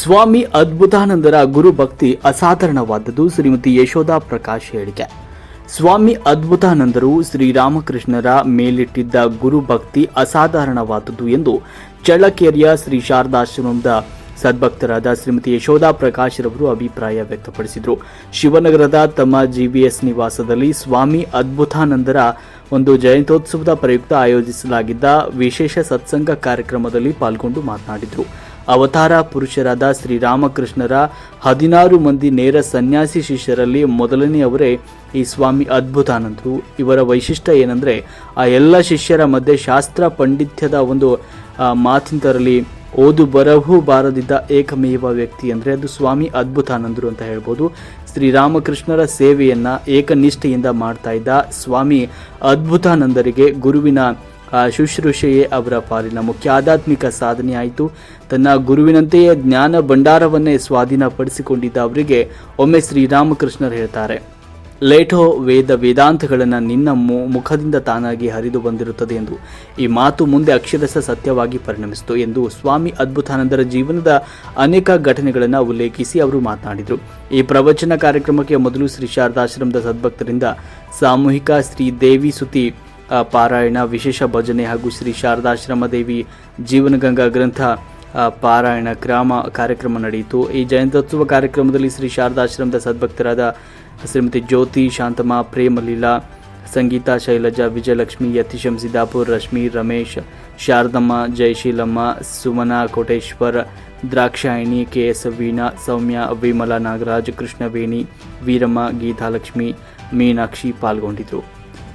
ಸ್ವಾಮಿ ಅದ್ಭುತಾನಂದರ ಗುರು ಭಕ್ತಿ ಅಸಾಧಾರಣವಾದದ್ದು, ಶ್ರೀಮತಿ ಯಶೋಧಾ ಪ್ರಕಾಶ್ ಹೇಳಿಕೆ. ಸ್ವಾಮಿ ಅದ್ಭುತಾನಂದರು ಶ್ರೀರಾಮಕೃಷ್ಣರ ಮೇಲಿಟ್ಟಿದ್ದ ಗುರು ಭಕ್ತಿ ಅಸಾಧಾರಣವಾದದ್ದು ಎಂದು ಚಳ್ಳಕೆರೆಯ ಶ್ರೀ ಶಾರದಾಶ್ರಮದ ಸದ್ಭಕ್ತರಾದ ಶ್ರೀಮತಿ ಯಶೋಧಾ ಪ್ರಕಾಶ್ ರವರು ಅಭಿಪ್ರಾಯ ವ್ಯಕ್ತಪಡಿಸಿದರು. ಶಿವನಗರದ ತಮ್ಮ ಜಿವಿಎಸ್ ನಿವಾಸದಲ್ಲಿ ಸ್ವಾಮಿ ಅದ್ಭುತಾನಂದರ ಒಂದು ಜಯಂತ್ಯೋತ್ಸವದ ಪ್ರಯುಕ್ತ ಆಯೋಜಿಸಲಾಗಿದ್ದ ವಿಶೇಷ ಸತ್ಸಂಗ ಕಾರ್ಯಕ್ರಮದಲ್ಲಿ ಪಾಲ್ಗೊಂಡು ಮಾತನಾಡಿದರು. ಅವತಾರ ಪುರುಷರಾದ ಶ್ರೀರಾಮಕೃಷ್ಣರ ಹದಿನಾರು ಮಂದಿ ನೇರ ಸನ್ಯಾಸಿ ಶಿಷ್ಯರಲ್ಲಿ ಮೊದಲನೆಯವರೇ ಈ ಸ್ವಾಮಿ ಅದ್ಭುತಾನಂದರು. ಇವರ ವೈಶಿಷ್ಟ್ಯ ಏನಂದರೆ, ಆ ಎಲ್ಲ ಶಿಷ್ಯರ ಮಧ್ಯೆ ಶಾಸ್ತ್ರ ಪಂಡಿತ್ಯದ ಒಂದು ಮಾತಿಂತರಲ್ಲಿ ಓದು ಬರಹೂ ಬಾರದಿದ್ದ ಏಕಮೇವ ವ್ಯಕ್ತಿ ಅಂದರೆ ಅದು ಸ್ವಾಮಿ ಅದ್ಭುತಾನಂದರು ಅಂತ ಹೇಳ್ಬೋದು. ಶ್ರೀರಾಮಕೃಷ್ಣರ ಸೇವೆಯನ್ನು ಏಕನಿಷ್ಠೆಯಿಂದ ಮಾಡ್ತಾ ಇದ್ದ ಸ್ವಾಮಿ ಅದ್ಭುತಾನಂದರಿಗೆ ಗುರುವಿನ ಶುಶ್ರೂಷೆಯೇ ಅವರ ಪಾಲಿನ ಮುಖ್ಯ ಆಧ್ಯಾತ್ಮಿಕ ಸಾಧನೆಯಾಯಿತು. ತನ್ನ ಗುರುವಿನಂತೆಯೇ ಜ್ಞಾನ ಭಂಡಾರವನ್ನೇ ಸ್ವಾಧೀನಪಡಿಸಿಕೊಂಡಿದ್ದ ಅವರಿಗೆ ಒಮ್ಮೆ ಶ್ರೀರಾಮಕೃಷ್ಣರು ಹೇಳ್ತಾರೆ ಲೇಟೋ ವೇದ ವೇದಾಂತಗಳನ್ನು ನಿನ್ನ ಮುಖದಿಂದ ತಾನಾಗಿ ಹರಿದು ಬಂದಿರುತ್ತದೆ ಎಂದು. ಈ ಮಾತು ಮುಂದೆ ಅಕ್ಷರಶಃ ಸತ್ಯವಾಗಿ ಪರಿಣಮಿಸಿತು ಎಂದು ಸ್ವಾಮಿ ಅದ್ಭುತಾನಂದರ ಜೀವನದ ಅನೇಕ ಘಟನೆಗಳನ್ನು ಉಲ್ಲೇಖಿಸಿ ಅವರು ಮಾತನಾಡಿದರು. ಈ ಪ್ರವಚನ ಕಾರ್ಯಕ್ರಮಕ್ಕೆ ಮೊದಲು ಶ್ರೀ ಶಾರದಾಶ್ರಮದ ಸದ್ಭಕ್ತರಿಂದ ಸಾಮೂಹಿಕ ಶ್ರೀ ದೇವಿ ಸುತಿ ಪಾರಾಯಣ, ವಿಶೇಷ ಭಜನೆ ಹಾಗೂ ಶ್ರೀ ಶಾರದಾಶ್ರಮ ದೇವಿ ಜೀವನಗಂಗಾ ಗ್ರಂಥ ಪಾರಾಯಣ ಗ್ರಾಮ ಕಾರ್ಯಕ್ರಮ ನಡೆಯಿತು. ಈ ಜಯಂತ್ಯೋತ್ಸವ ಕಾರ್ಯಕ್ರಮದಲ್ಲಿ ಶ್ರೀ ಶಾರದಾಶ್ರಮದ ಸದ್ಭಕ್ತರಾದ ಶ್ರೀಮತಿ ಜ್ಯೋತಿ, ಶಾಂತಮ್ಮ, ಪ್ರೇಮಲೀಲಾ, ಸಂಗೀತಾ ಶೈಲಜಾ, ವಿಜಯಲಕ್ಷ್ಮಿ, ಯತಿಶಂ ಸಿದ್ದಾಪುರ್, ರಶ್ಮಿ, ರಮೇಶ್, ಶಾರದಮ್ಮ, ಜಯಶೀಲಮ್ಮ, ಸುಮನಾ, ಕೋಟೇಶ್ವರ್, ದ್ರಾಕ್ಷಾಯಣಿ ಕೆ ಎಸ್ ವೀಣಾ, ಸೌಮ್ಯ, ವಿಮಲಾ ನಾಗರಾಜ್, ಕೃಷ್ಣವೇಣಿ, ವೀರಮ್ಮ, ಗೀತಾಲಕ್ಷ್ಮಿ, ಮೀನಾಕ್ಷಿ ಪಾಲ್ಗೊಂಡಿದ್ದರು.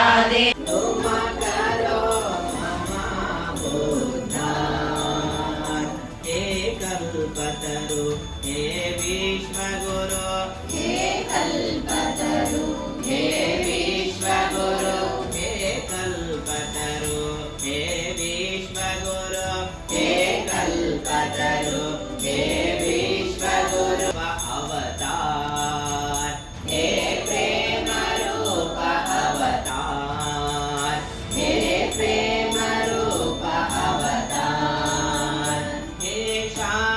gloria God.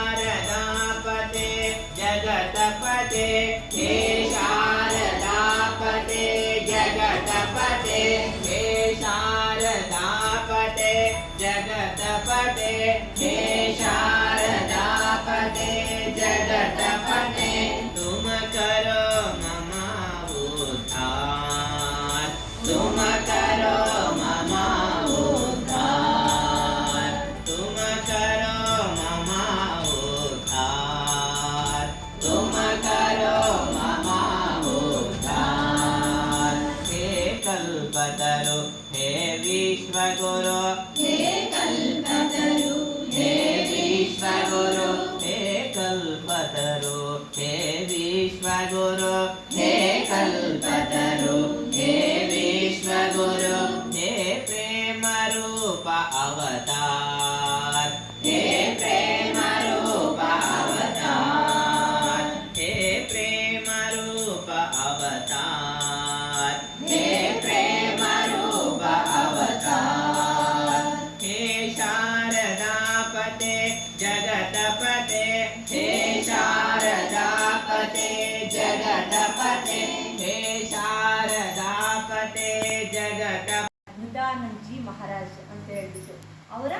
ಅವರ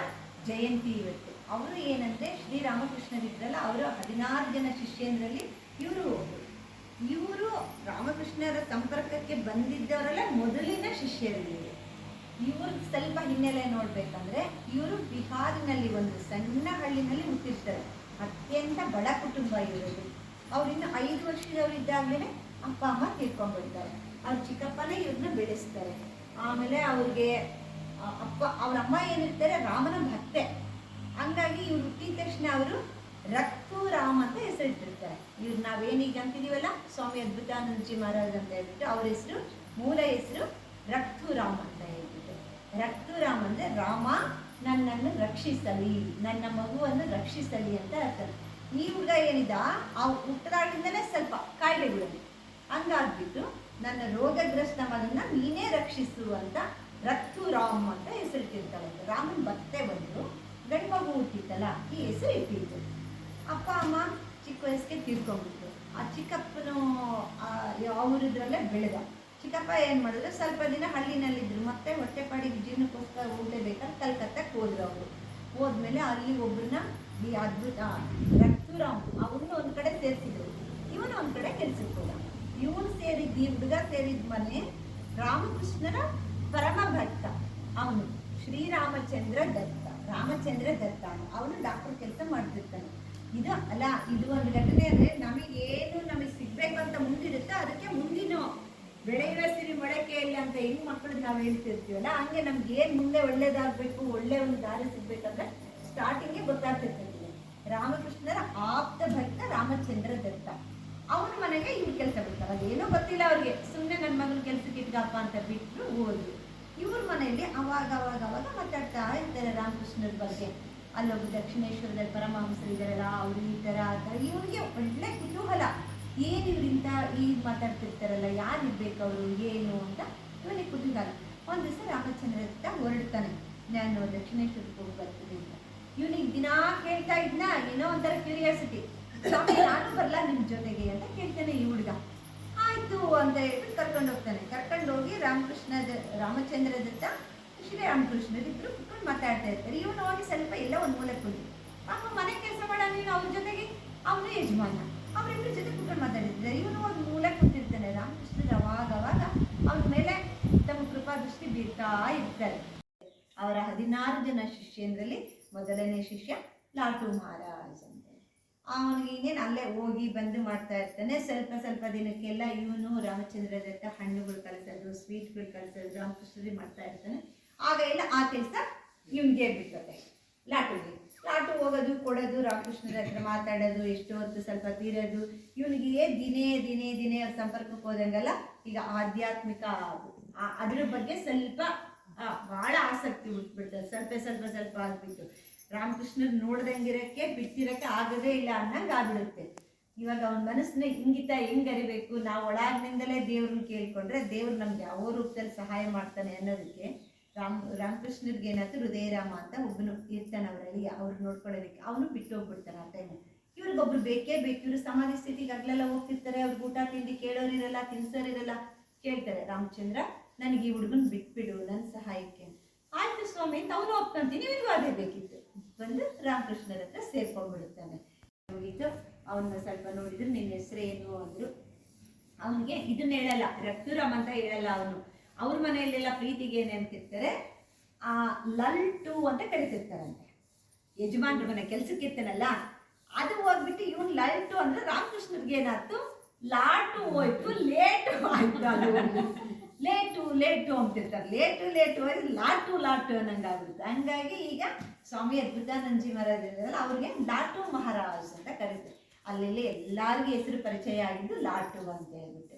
ಜಯಂತಿ ಇವತ್ತು. ಅವರು ಏನಂದ್ರೆ ಶ್ರೀರಾಮಕೃಷ್ಣರಿದ್ರಲ್ಲ, ಅವರ ಹದಿನಾರು ಜನ ಶಿಷ್ಯಂದ್ರಲ್ಲಿ ಇವರು ಒಬ್ಬರು ಇವರು ರಾಮಕೃಷ್ಣರ ಸಂಪರ್ಕಕ್ಕೆ ಬಂದಿದ್ದವರೆಲ್ಲ ಮೊದಲಿನ ಶಿಷ್ಯರಲ್ಲಿ. ಇವ್ರ ಸ್ವಲ್ಪ ಹಿನ್ನೆಲೆ ನೋಡ್ಬೇಕಂದ್ರೆ ಇವರು ಬಿಹಾರಿನಲ್ಲಿ ಒಂದು ಸಣ್ಣ ಹಳ್ಳಿನಲ್ಲಿ ಹುಟ್ಟಿರ್ತಾರೆ. ಅತ್ಯಂತ ಬಡ ಕುಟುಂಬ ಇವರದು ಅವ್ರಿನ್ನು ಐದು ವರ್ಷದವ್ರು ಇದ್ದಾಗಲೇ ಅಪ್ಪ, ಅಮ್ಮ ತೀರ್ಕೊಂಡ್ಬಿಡ್ತಾರೆ ಅವ್ರ ಚಿಕ್ಕಪ್ಪನೇ ಇವ್ರನ್ನ ಬೆಳೆಸ್ತಾರೆ. ಆಮೇಲೆ ಅವ್ರಿಗೆ ಅಪ್ಪ ಅವ್ರ ಅಮ್ಮ ಏನಿರ್ತಾರೆ, ರಾಮನ ಭಕ್ತೆ. ಹಂಗಾಗಿ ಇವ್ರು ಹುಟ್ಟಿದ ತಕ್ಷಣ ಅವರು ರಕ್ತು ರಾಮ್ ಅಂತ ಹೆಸರಿಟ್ಟಿರ್ತಾರೆ. ಇವ್ರು ನಾವೇನೀಗ ಅಂತಿದೀವಲ್ಲ, ಸ್ವಾಮಿ ಅದ್ಭುತಾನಂದಜಿ ಮಹಾರಾಜ್ ಅಂತ ಹೇಳ್ಬಿಟ್ಟು ಅವ್ರ ಹೆಸರು, ಮೂಲ ಹೆಸರು ರಕ್ತು ರಾಮ್ ಅಂತ ಹೇಳ್ಬಿಟ್ಟು. ರಕ್ತು ರಾಮ್ ಅಂದ್ರೆ ರಾಮ ನನ್ನನ್ನು ರಕ್ಷಿಸಲಿ, ನನ್ನ ಮಗುವನ್ನು ರಕ್ಷಿಸಲಿ ಅಂತ ಅರ್ಥ. ಈ ಹುಡುಗ ಏನಿದ ಆ ಹುಟ್ಟದಾಗಿಂದಲೇ ಸ್ವಲ್ಪ ಕಾಯಿಲೆಗಳಲ್ಲಿ ಹಂಗಾಗ್ಬಿಟ್ಟು ನನ್ನ ರೋಗಗ್ರಸ್ತ ಮಗನ್ನ ನೀನೇ ರಕ್ಷಿಸು ಅಂತ ರಕ್ತು ರಾಮ್ ಅಂತ ಹೆಸರಿಟ್ಟಿರ್ತಾರೆ ರಾಮನ್ ಬತ್ತೆ ಬಂದು ಗಂಡು ಮಗು ಹುಟ್ಟಿತ್ತಲ್ಲ, ಈ ಹೆಸರು ಇಟ್ಟಿತ್ತು ಅಪ್ಪ, ಅಮ್ಮ ಚಿಕ್ಕ ವಯಸ್ಸಿಗೆ ತೀರ್ಕೊಂಡ್ಬಿಟ್ರು. ಆ ಚಿಕ್ಕಪ್ಪನು ಅವರಿದ್ರಲ್ಲೇ ಬೆಳೆದ. ಚಿಕ್ಕಪ್ಪ ಏನು ಮಾಡಿದ್ರು, ಸ್ವಲ್ಪ ದಿನ ಹಳ್ಳಿನಲ್ಲಿದ್ರು. ಮತ್ತೆ ಹೊಟ್ಟೆಪಾಡಿಗೆ ಜೀರ್ಣಕ್ಕೋಸ್ಕರ ಹೋಗ್ಲೇಬೇಕಾದ್ರೆ ಕಲ್ಕತ್ತಕ್ಕೆ ಹೋದ್ರು ಅವರು. ಹೋದ್ಮೇಲೆ ಅಲ್ಲಿ ಒಬ್ಬರನ್ನ ಈ ಅದ್ಭುತ ರಕ್ತುರಾಮ್ ಅವ್ರನ್ನ ಒಂದು ಕಡೆ ಸೇರಿಸಿದ್ರು. ಇವನು ಒಂದು ಕಡೆ ಕೆಲ್ಸಕ್ಕೆ ಹೋದ. ಇವನು ಸೇರಿದ್ದು, ಈ ಹುಡುಗ ಸೇರಿದ ಮನೆ ರಾಮಕೃಷ್ಣರ ಪರಮ ಭಕ್ತ ಅವನು ಶ್ರೀರಾಮಚಂದ್ರ ದತ್ತ. ರಾಮಚಂದ್ರ ದತ್ತ ಅವನು. ಡಾಕ್ಟರ್ ಕೆಲಸ ಮಾಡ್ತಿರ್ತಾನೆ. ಇದು ಅಲ್ಲ, ಇದು ಒಂದು ಘಟನೆ ಅಂದ್ರೆ ನಮಗೆ ಏನು ನಮಗೆ ಸಿಗ್ಬೇಕು ಅಂತ ಮುಂದಿರುತ್ತೋ ಅದಕ್ಕೆ ಮುಂದಿನ. ಬೆಳೆಯುವ ಸಿರಿ ಮೊಳಕೆ ಇಲ್ಲ ಅಂತ ಹೆಂಗ್ ಮಕ್ಕಳು ನಾವು ಹೇಳ್ತಿರ್ತೀವಲ್ಲ, ಹಂಗೆ ನಮ್ಗೆ ಏನ್ ಮುಂದೆ ಒಳ್ಳೇದಾಗ್ಬೇಕು, ಒಳ್ಳೆ ಒಂದು ದಾರಿ ಸಿಗ್ಬೇಕಂದ್ರೆ ಸ್ಟಾರ್ಟಿಂಗ್ಗೆ ಗೊತ್ತಾಗ್ತಿರ್ತದೆ. ರಾಮಕೃಷ್ಣರ ಆಪ್ತ ಭಕ್ತ ರಾಮಚಂದ್ರ ದತ್ತ. ಅವ್ರ ಮನೆಗೆ ಇವ್ರು ಕೆಲಸ ಬಿಡ್ತಾರೆ ಅದೇನೋ ಗೊತ್ತಿಲ್ಲ ಅವ್ರಿಗೆ. ಸುಮ್ಮನೆ ನನ್ನ ಮಗನ ಕೆಲಸಕ್ಕೆ ಇಟ್ಕಪ್ಪ ಅಂತ ಬಿಟ್ಟು ಹೋದ್ರು. ಇವ್ರ ಮನೆಯಲ್ಲಿ ಅವಾಗ ಅವಾಗ ಅವಾಗ ಮಾತಾಡ್ತಾ ಇರ್ತಾರೆ ರಾಮಕೃಷ್ಣರ ಬಗ್ಗೆ. ಅಲ್ಲೊಬ್ಬ ದಕ್ಷಿಣೇಶ್ವರದಲ್ಲಿ ಪರಮಹಂಸರು ಇದ್ದಾರಲ್ಲ ಅವ್ರು ಈ ಥರ ಇವ್ರಿಗೆ ಒಳ್ಳೆ ಕುತೂಹಲ. ಏನು ಇವರಿಂದ ಈಗ ಮಾತಾಡ್ತಿರ್ತಾರಲ್ಲ, ಯಾರು ಇರ್ಬೇಕು ಅವರು, ಏನು ಅಂತ ಇವನಿಗೆ ಕುತೂಹಲ. ಒಂದು ದಿವಸ ರಾಮಚಂದ್ರ ಹೊರಡ್ತಾನೆ, ನಾನು ದಕ್ಷಿಣೇಶ್ವರಕ್ಕೆ ಹೋಗಿ ಬರ್ತೀನಿ ಅಂತ. ಇವನಿಗೆ ದಿನಾ ಕೇಳ್ತಾ ಇದ್ನ, ಏನೋ ಒಂಥರ ಕ್ಯೂರಿಯಾಸಿಟಿ ಸ್ವಾಮಿ, ನಾನು ಬರಲ್ಲ ನಿಮ್ಮ ಜೊತೆಗೆ? ಅಂತ ಕೇಳ್ತಾನೆ ಈ ಹುಡುಗ. ಆಯ್ತು ಅಂತ ಹೇಳ್ಬಿಟ್ಟು ಕರ್ಕೊಂಡು ಹೋಗ್ತಾನೆ ಕರ್ಕೊಂಡು ಹೋಗಿ ರಾಮಕೃಷ್ಣ ರಾಮಚಂದ್ರ ದತ್ತ ಶ್ರೀರಾಮಕೃಷ್ಣ ಇಬ್ರು ಕುತ್ಕೊಂಡು ಮಾತಾಡ್ತಾ ಇರ್ತಾರೆ. ಇವನು ಹೋಗಿ ಸ್ವಲ್ಪ ಎಲ್ಲ ಒಂದು ಮೂಲೆ ಕುಂತು ಪಾಪ ಮನೆ ಕೆಲಸ ಮಾಡ ನೀನು ಅವ್ರ ಜೊತೆಗೆ, ಅವನು ಯಜಮಾನ. ಅವರಿಬ್ರ ಜೊತೆ ಕುತ್ಕೊಂಡು ಮಾತಾಡಿರ್ತಾರೆ. ಇವನು ಒಂದು ಮೂಲೆ ಕೂತಿರ್ತಾನೆ. ರಾಮಕೃಷ್ಣ ಅವಾಗ ಅವಾಗ ಅವ್ರ ಮೇಲೆ ತಮ್ಮ ಕೃಪಾ ದೃಷ್ಟಿ ಬೀರ್ತಾ ಇರ್ತಾರೆ. ಅವರ ಹದಿನಾರು ಜನ ಶಿಷ್ಯಂದ್ರಲ್ಲಿ ಮೊದಲನೇ ಶಿಷ್ಯ ಲಾಟು ಮಹಾರಾಜ್. ಅಂತ ಅವನಿಗೆ ಇನ್ನೇನು ಅಲ್ಲೇ ಹೋಗಿ ಬಂದು ಮಾಡ್ತಾ ಇರ್ತಾನೆ. ಸ್ವಲ್ಪ ಸ್ವಲ್ಪ ದಿನಕ್ಕೆಲ್ಲ ಇವನು ರಾಮಚಂದ್ರ ದತ್ತ ಹಣ್ಣುಗಳು ಕಲಿಸೋದು ಸ್ವೀಟ್ಗಳು ಕಲಿಸೋದು ರಾಮಕೃಷ್ಣರಿಗೆ ಮಾಡ್ತಾ ಇರ್ತಾನೆ. ಆಗ ಎಲ್ಲ ಆ ಕೆಲಸ ಇವನಿಗೆ ಬಿಟ್ಟದೆ ಲಾಟುಗೆ. ಲಾಟು ಹೋಗೋದು, ಕೊಡೋದು, ರಾಮಕೃಷ್ಣರ ಹತ್ರ ಮಾತಾಡೋದು, ಎಷ್ಟು ಹೊತ್ತು ಸ್ವಲ್ಪ ತೀರೋದು. ಇವನಿಗೆ ದಿನೇ ದಿನೇ ದಿನೇ ಅವ್ರ ಸಂಪರ್ಕಕ್ಕೆ ಹೋದಂಗೆಲ್ಲ ಈಗ ಆಧ್ಯಾತ್ಮಿಕ ಅದ್ರ ಬಗ್ಗೆ ಸ್ವಲ್ಪ ಭಾಳ ಆಸಕ್ತಿ ಹುಟ್ಬಿಡ್ತದೆ ಸ್ವಲ್ಪ ಸ್ವಲ್ಪ ಸ್ವಲ್ಪ ಆಗ್ಬಿಟ್ಟು. ರಾಮಕೃಷ್ಣರ್ ನೋಡ್ದಂಗಿರಕ್ಕೆ ಬಿಟ್ಟಿರಕ್ಕೆ ಆಗದೇ ಇಲ್ಲ ಅನ್ನಂಗೆ ಆಗ್ಬಿಡುತ್ತೆ. ಇವಾಗ ಅವನ ಮನಸ್ಸನ್ನ ಹಿಂಗಿತ ಹೆಂಗ್ ಅರಿಬೇಕು? ನಾವು ಒಳಗಿನಿಂದಲೇ ದೇವ್ರನ್ನ ಕೇಳ್ಕೊಂಡ್ರೆ ದೇವ್ರು ನಮ್ಗೆ ಯಾವ ರೂಪದಲ್ಲಿ ಸಹಾಯ ಮಾಡ್ತಾನೆ ಅನ್ನೋದಕ್ಕೆ ರಾಮ್ ರಾಮಕೃಷ್ಣರ್ಗೆ ಏನಾಯ್ತು ಹೃದಯರಾಮ ಅಂತ ಒಬ್ಬನು ಇರ್ತಾನೆ ಅವರಲ್ಲಿ ಅವ್ರು ನೋಡ್ಕೊಳ್ಳೋದಕ್ಕೆ ಅವನು ಬಿಟ್ಟು ಹೋಗ್ಬಿಡ್ತಾನೆ ಆ ಟೈಮ್ ಇವ್ರಿಗೊಬ್ರು ಬೇಕೇ ಬೇಕು. ಇವ್ರು ಸಮಾಧಿ ಸ್ಥಿತಿಗೆ ಅಗ್ಲೆಲ್ಲ ಹೋಗ್ತಿರ್ತಾರೆ. ಅವ್ರಿಗೆ ಊಟ, ತಿಂಡಿ ಕೇಳೋರಿರಲ್ಲ ತಿನ್ಸೋರಿರಲ್ಲ ಕೇಳ್ತಾರೆ. ರಾಮಚಂದ್ರ, ನನಗೆ ಈ ಹುಡುಗನ್ ಬಿಟ್ಬಿಡು. ನನ್ನ ಸಹಾಯಕ್ಕೆ. ಆಯ್ತು ಸ್ವಾಮಿ, ಅಂತ ಅವನು ಒಪ್ಕೊಂತೀನಿ. ಇವ್ರಿಗೂ ಅದೇ ಬೇಕಿತ್ತು. ಬಂದು ರಾಮಕೃಷ್ಣರ ಹತ್ರ ಸೇರ್ಕೊಂಡ್ಬಿಡುತ್ತಾನೆ. ಮುಗೀತು ಅವನ್ನ ಸ್ವಲ್ಪ ನೋಡಿದ್ರು ನಿನ್ನ ಹೆಸರೇನು ಅಂದ್ರು. ಅವನಿಗೆ ಇದನ್ನ ಹೇಳಲ್ಲ ರಕ್ತುರಾಮ್ ಅಂತ ಹೇಳಲ್ಲ ಅವನು. ಅವ್ರ ಮನೆಯಲ್ಲೆಲ್ಲ ಪ್ರೀತಿಗೆ ಏನೇ ಅಂತಿರ್ತಾರೆ ಆ ಲಲ್ ಟು ಅಂತ ಕರಿತಿರ್ತಾರಂತೆ. ಯಜಮಾನ್ರ ಮನೆ ಕೆಲ್ಸಕ್ಕೆ ಇರ್ತಾನಲ್ಲ ಅದು ಹೋಗ್ಬಿಟ್ಟು ಇವನ್ ಲಲ್ ಟು ಅಂದ್ರೆ ರಾಮಕೃಷ್ಣರ್ಗೆ ಏನಾಯ್ತು ಲಾಟು ಹೋಯ್ತು, ಲೇಟು ಆಯ್ತು ಲೇಟು ಲೇಟು ಅಂತಿರ್ತಾರೆ ಲೇಟು ಲೇಟು ಅಂದರೆ ಲಾಟು ಲಾಟು ಆಗುತ್ತೆ ಹಂಗಾಗಿ ಈಗ ಸ್ವಾಮಿ ಅದ್ಭುತಾನಂದಜಿ ಮಹಾರಾಜ್ ಇದ್ದಾರಲ್ಲ, ಅವ್ರಿಗೆ ಲಾಟು ಮಹಾರಾಜ್ ಅಂತ ಕರೀತಾರೆ. ಅಲ್ಲಿ ಎಲ್ಲರಿಗೂ ಹೆಸರು ಪರಿಚಯ ಆಗಿದ್ದು ಲಾಟು ಅಂತ ಹೇಳ್ಬಿಟ್ಟು.